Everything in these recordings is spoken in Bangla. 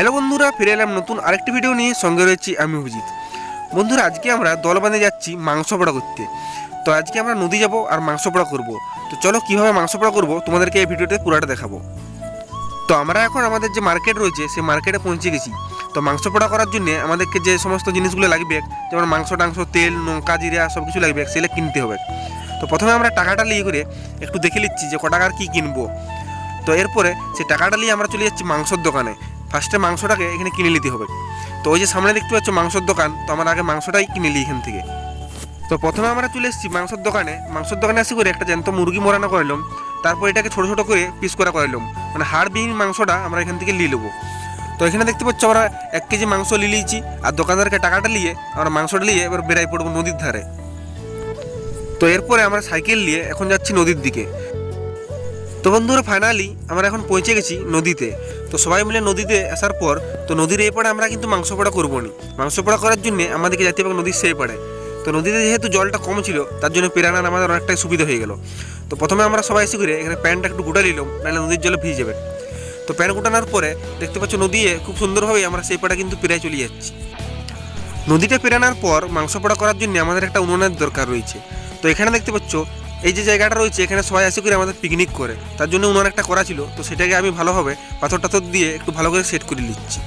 হ্যালো বন্ধুরা, ফিরে এলাম নতুন আরেকটি ভিডিও নিয়ে। সঙ্গে রয়েছি আমি অভিজিৎ। বন্ধুরা, আজকে আমরা দল বাঁধে যাচ্ছি মাংস পোড়া করতে। তো আজকে আমরা নদী যাব আর মাংস পোড়া করব। তো চলো, কীভাবে মাংস পোড়া করব তোমাদেরকে এই ভিডিওতে পুরাটা দেখাবো। তো আমরা এখন আমাদের যে মার্কেট রয়েছে, সেই মার্কেটে পৌঁছে গেছি। তো মাংস পোড়া করার জন্য আমাদেরকে যে সমস্ত জিনিসগুলো লাগবে, যেমন মাংস, টাংস, তেল, লঙ্কা, জিরা সব কিছু লাগবে, সেগুলো কিনতে হবে। তো প্রথমে আমরা টাকাটা নিয়ে করে একটু দেখে নিচ্ছি যে ক টাকার কী কিনবো। তো এরপরে সেই টাকাটা নিয়ে আমরা চলে যাচ্ছি মাংসর দোকানে। ফার্স্টে মাংসটাকে এখানে কিনে নিতে হবে। তো ওই যে সামনে দেখতে পাচ্ছ মাংসর দোকান, তো আমরা আগে মাংসটাই কিনে নিই এখান থেকে। তো প্রথমে আমরা চলে এসেছি মাংসর দোকানে। মাংসর দোকানে আসি করে একটা জ্যান্ত মুরগি মোড়ানো করলাম তারপর এটাকে ছোটো ছোটো করে পিস করা করলাম মানে হাড়বিহীন মাংসটা আমরা এখান থেকে নিয়ে নেব। তো এখানে দেখতে পাচ্ছ আমরা এক কেজি মাংস নিয়ে নিয়েছি। আর দোকানদারকে টাকাটা নিয়ে আমরা মাংসটা নিয়ে এবার বেড়াই পড়ব নদীর ধারে। তো এরপরে আমরা সাইকেল নিয়ে এখন যাচ্ছি নদীর দিকে। তো বন্ধুরা ফাইনালি আমরা এখন পৌঁছে গেছি নদীতে। তো সবাই মিলে নদীতে আসার পর, তো নদীর এই পাড়ে আমরা কিন্তু মাংস পোড়া করব নি মাংস পোড়া করার জন্য আমাদেরকে যেতে হবে নদীর সেই পাড়ে। তো নদীতে যেহেতু জলটা কম ছিল, তার জন্য পেরানার আমাদের অনেকটাই সুবিধা হয়ে গেল। তো প্রথমে আমরা সবাই এসে করে এখানে প্যান্টটা একটু গুটা নিলাম, নাহলে নদীর জলে ভিজে যাবে। তো প্যান্ট গুটানোর পরে দেখতে পাচ্ছ নদীয়ে খুব সুন্দরভাবেই আমরা সেই পাড়ে কিন্তু পেরায় চলে যাচ্ছি। নদীটা পেরানোর পর মাংস পোড়া করার জন্য আমাদের একটা উনুনের দরকার রয়েছে। তো এখানে দেখতে পাচ্ছ এই যে জায়গাটা রয়েছে, এখানে সবাই আসে করে আমাদের পিকনিক করে। তার জন্য উনুন একটা করা ছিল, তো সেটাকে আমি ভালোভাবে পাথর টাথর দিয়ে একটু ভালো করে সেট করে নিচ্ছি।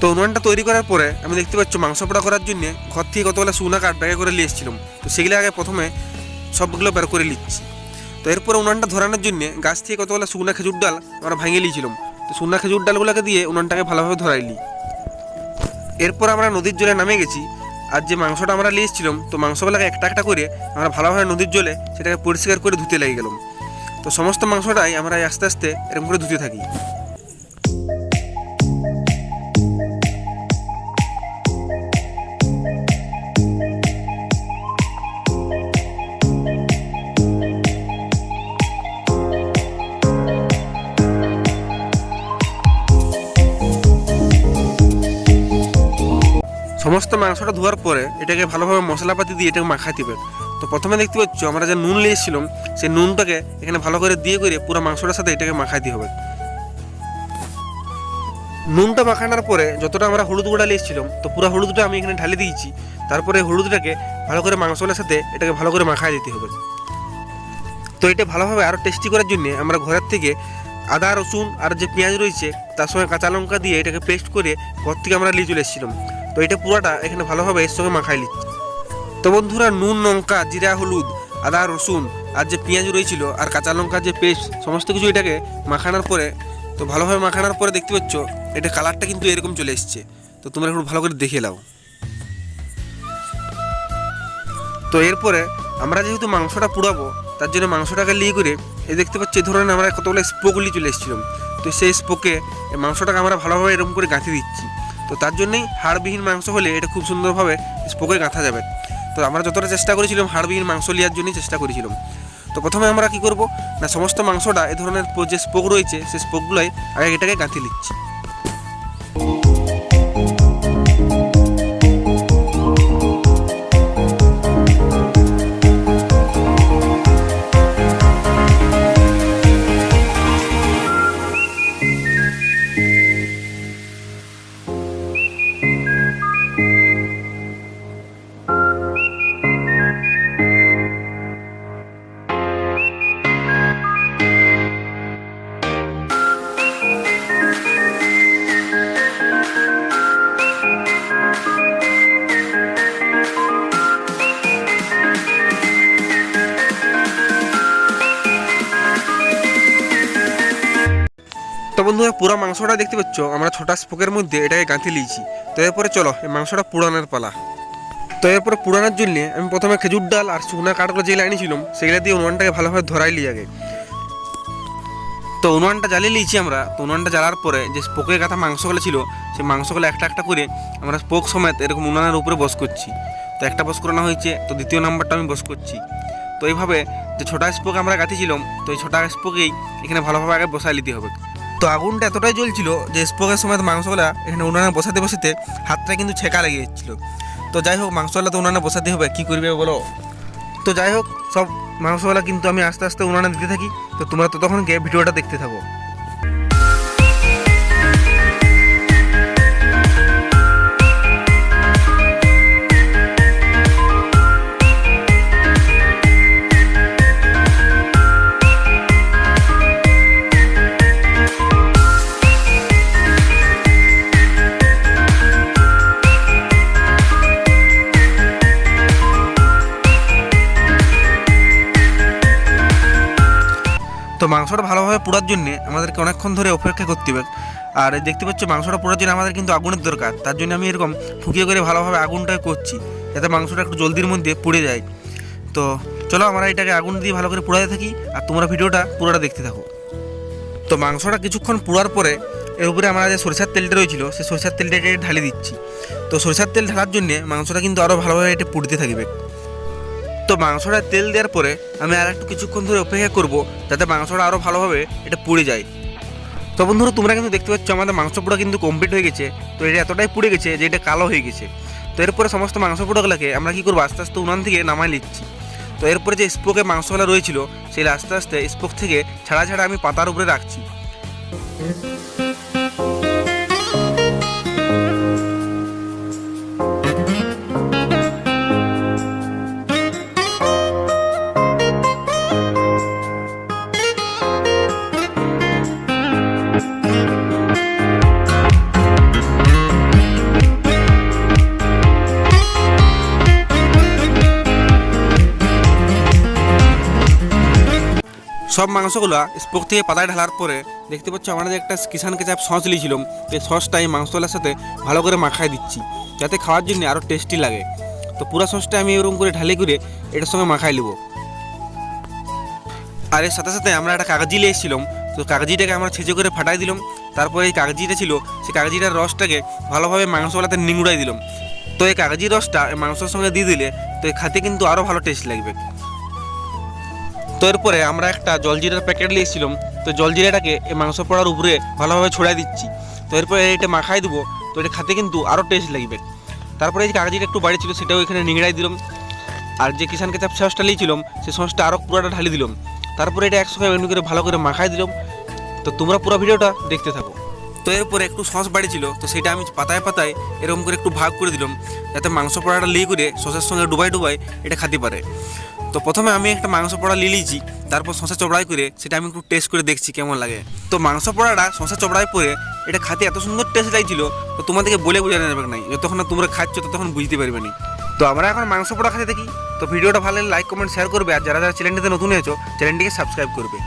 তো উনুনটা তৈরি করার পরে, আমি দেখতে পাচ্ছ মাংস পোড়া করার জন্য ঘর থেকে কতগুলো শুকনা কাঠ ব্যাগে করে নিয়ে এসেছিলাম। তো সেগুলো আগে প্রথমে সবগুলো বের করে নিচ্ছি। তো এরপরে উনুনটা ধরানোর জন্য গাছ থেকে কতগুলো শুকনা খেজুর ডাল আমরা ভাঙিয়ে নিয়েছিলাম। তো শুকনা খেজুর ডালগুলোকে দিয়ে উনুনটাকে ভালোভাবে ধরাই নিই এরপর আমরা নদীর জলে নামে গেছি। আর যে মাংসটা আমরা নিয়েছিলাম, তো মাংসগুলোকে একটা একটা করে আমরা ভালোভাবে নদীর জলে সেটাকে পরিষ্কার করে ধুতে লেগে গেলাম। তো সমস্ত মাংসটাই আমরা আস্তে আস্তে এরকম করে ধুতে থাকি। সমস্ত মাংসটা ধোয়ার পরে এটাকে ভালোভাবে মশলাপাতি দিয়ে এটাকে মাখাতে হবে তো প্রথমে দেখতে পাচ্ছ, আমরা যে নুন নিয়েছিলাম সেই নুনটাকে এখানে ভালো করে দিয়ে করে পুরো মাংসটার সাথে এটাকে মাখাইতে হবে। নুনটা মাখানোর পরে যতটা আমরা হলুদ গুঁড়া নিয়েছিলাম তো পুরো হলুদটা আমি এখানে ঢালে দিয়েছি। তারপরে হলুদটাকে ভালো করে মাংসটার সাথে এটাকে ভালো করে মাখাই দিতে হবে। তো এটা ভালোভাবে আরও টেস্টি করার জন্য আমরা ঘরের থেকে আদা, রসুন আর যে পেঁয়াজ রয়েছে, তার সঙ্গে কাঁচা লঙ্কা দিয়ে এটাকে পেস্ট করে ঘর থেকে আমরা নিয়ে চলে এসেছিলাম। তো এটা পুরোটা এখানে ভালোভাবে এর সঙ্গে মাখাই নিচ্ছি। তো বন্ধুরা, নুন, লঙ্কা, জিরা, হলুদ, আদা, রসুন, আর যে পেঁয়াজ রয়েছিল, আর কাঁচা লঙ্কার যে পেস্ট, সমস্ত কিছু এটাকে মাখানোর পরে, তো ভালোভাবে মাখানোর পরে দেখতে পাচ্ছ, এটা কালারটা কিন্তু এরকম চলে এসছে। তো তোমরা একটু ভালো করে দেখে নাও। তো এরপরে আমরা যেহেতু মাংসটা পুড়াবো, তার জন্য মাংসটাকে লিয়ে করে, এই দেখতে পাচ্ছি, এই ধরনের আমরা কতগুলো স্পোকলি চলে এসেছিলাম। তো সেই স্পোকে মাংসটাকে আমরা ভালোভাবে এরকম করে গাঁথি দিচ্ছি। তো তার জন্যই হাড়বিহীন মাংস হলে এটা খুব সুন্দরভাবে স্পোকে গাঁথা যাবে। তো আমরা যতটা চেষ্টা করেছিলাম হাড়বিহীন মাংস নেওয়ার জন্যই চেষ্টা করেছিলাম। তো প্রথমে আমরা কি করব? না, সমস্ত মাংসটা এ ধরনের যে স্পোক রয়েছে সেই স্পোকগুলোই আগে এটাকে গাঁথি নিচ্ছি। বন্ধুরা, পুরো মাংসটা দেখতে পাচ্ছ? আমরা ছোটা স্পোকের মধ্যে এটাকে গাঁথি লিয়েছি। তো এরপরে চলো, এই মাংসটা পুরানোর পালা। তো এরপরে পুরানোর জন্য আমি প্রথমে খেজুর ডাল আর শুকনা কাঠগুলো যেগুলো এনেছিলাম সেগুলো দিয়ে উনুনটাকে ভালোভাবে ধরাই লিয়ে আগে। তো উনুনটা জ্বালিয়ে নিয়েছি আমরা। তো উনুনটা জ্বালার পরে যে স্পোকের কাঁথা মাংসগুলো ছিল, সেই মাংসগুলো একটা একটা করে আমরা স্পোক সমেত এরকম উনানের উপরে বস করছি। তো একটা বস করানো হয়েছে, তো দ্বিতীয় নাম্বারটা আমি বস করছি। তো এইভাবে যে ছোটা স্পোক আমরা গাঁথিছিলাম তো এই ছোটা স্পোকেই এখানে ভালোভাবে আগে বসাই নিতে হবে। তো আগুনটা এতটাই জ্বলছিল যে স্পোকের সময় তো মাংসগুলা এখানে উনানে বসাতে বসাতে হাতটা কিন্তু ছেঁকা লেগে যাচ্ছিল। তো যাই হোক, মাংসওয়ালা তো উনানে বসাতে হবে, কী করবে বলো? তো যাই হোক, সব মাংসওয়ালা কিন্তু আমি আস্তে আস্তে উনানে দিতে থাকি। তো তোমরা ততক্ষণকে ভিডিওটা দেখতে থাকো। মাংসটা ভালোভাবে পোড়ার জন্য আমাদেরকে অনেকক্ষণ ধরে অপেক্ষা করতে হবে। আর দেখতে পাচ্ছ মাংসটা পোড়ার জন্য আমাদের কিন্তু আগুনের দরকার। তার জন্য আমি এরকম ফুকিয়ে করে ভালোভাবে আগুনটা করছি, যাতে মাংসটা একটু জলদির মধ্যে পুড়ে যায়। তো চলো আমরা এটাকে আগুন দিয়ে ভালো করে পোড়াতে থাকি, আর তোমরা ভিডিওটা পুরোটা দেখতে থাকো। তো মাংসটা কিছুক্ষণ পোড়ার পরে এর উপরে আমরা যে সরিষার তেলটা রয়েছিল, সেই সরিষার তেলটা এটাকে ঢালে দিচ্ছি। তো সরিষার তেল ঢালার জন্যে মাংসটা কিন্তু আরও ভালোভাবে এটা পুড়তে থাকবে। তো মাংসটা তেল দেওয়ার পরে আমি আর একটু কিছুক্ষণ ধরে অপেক্ষা করব, যাতে মাংসটা আরও ভালোভাবে এটা পুড়ে যায়। তো বন্ধুরা, তোমরা কিন্তু দেখতে পাচ্ছ আমাদের মাংস পোড়া কিন্তু কমপ্লিট হয়ে গেছে। তো এটা এতটাই পুড়ে গেছে যে এটা কালো হয়ে গেছে। তো এরপরে সমস্ত মাংস পোড়াগুলোকে আমরা কী করব, আস্তে আস্তে উনান থেকে নামাই নিচ্ছি। তো এরপরে যে স্পোকে মাংসগুলো রয়েছিল, সেই আস্তে আস্তে স্পোক থেকে ছাড়া ছাড়া আমি পাতার উপরে রাখছি। সব মাংসগুলো স্পোক থেকে পাতায় ঢালার পরে দেখতে পাচ্ছ আমরা যে একটা কিষান কেচাপ সস নিয়েছিলাম সেই সসটা এই মাংসগুলোর সাথে ভালো করে মাখায় দিচ্ছি, যাতে খাওয়ার জন্য আরও টেস্টি লাগে। তো পুরো সসটা আমি এরকম করে ঢালি করে এটার সঙ্গে মাখাই নেব। আর এর সাথে সাথে আমরা একটা কাগজি নিয়ে এসেছিলাম, তো কাগজিটাকে আমরা ছেঁচে করে ফাটাই দিলাম, তারপরে এই কাগজিটা ছিল, সেই কাগজিটার রসটাকে ভালোভাবে মাংসগুলোতে নিংড়াই দিলাম। তো এই কাগজি রসটা এই মাংসের সঙ্গে দিয়ে দিলে তো এই খাতে কিন্তু আরও ভালো টেস্ট লাগবে। তো এরপরে আমরা একটা জলজিরার প্যাকেট নিয়েছিলাম, তো জলজিরাটাকে এই মাংস পড়ার উপরে ভালোভাবে ছড়াই দিচ্ছি। তো এরপরে এটা মাখাই দেবো, তো এটা খেতে কিন্তু আরও টেস্ট লাগবে। তারপরে এই যে কাগজিটা একটু বাড়ি ছিল সেটাও এখানে নিংড়াই দিলাম। আর যে কিষান চাপ সসটা নিয়েছিলাম, সে সসটা আরও পুরোটা ঢালি দিলাম। তারপরে এটা একসঙ্গে এমনি করে ভালো করে মাখাই দিলাম। তো তোমরা পুরো ভিডিওটা দেখতে থাকো। তো এরপরে একটু সস বাড়ি ছিল, তো সেটা আমি পাতায় পাতায় এরকম করে একটু ভাগ করে দিলাম, যাতে মাংস পোড়াটা লিয়ে করে সসের সঙ্গে ডুবাই ডুবাই এটা খেতে পারে। তো প্রথমে আমি একটা মাংস পোড়া নিয়ে নিয়েছি, তারপর শশা চড়াই করে সেটা আমি একটু টেস্ট করে দেখছি কেমন লাগে। তো মাংস পোড়াটা শশা চড়াই পরে এটা খাতে এত সুন্দর টেস্ট লাগছিল, তো তোমাদেরকে বলে বোঝানো যাবে নাই, যতক্ষণ না তোমরা খাচ্ছ ততক্ষণ বুঝতে পারবে না। তো আমরা এখন মাংস পোড়া খেতে দেখি তো ভিডিওটা ভালো লাইক কমেন্ট শেয়ার করবে, আর যারা যারা চ্যানেলটিতে নতুন হয়েছো চ্যানেলটিকে সাবস্ক্রাইব করবে।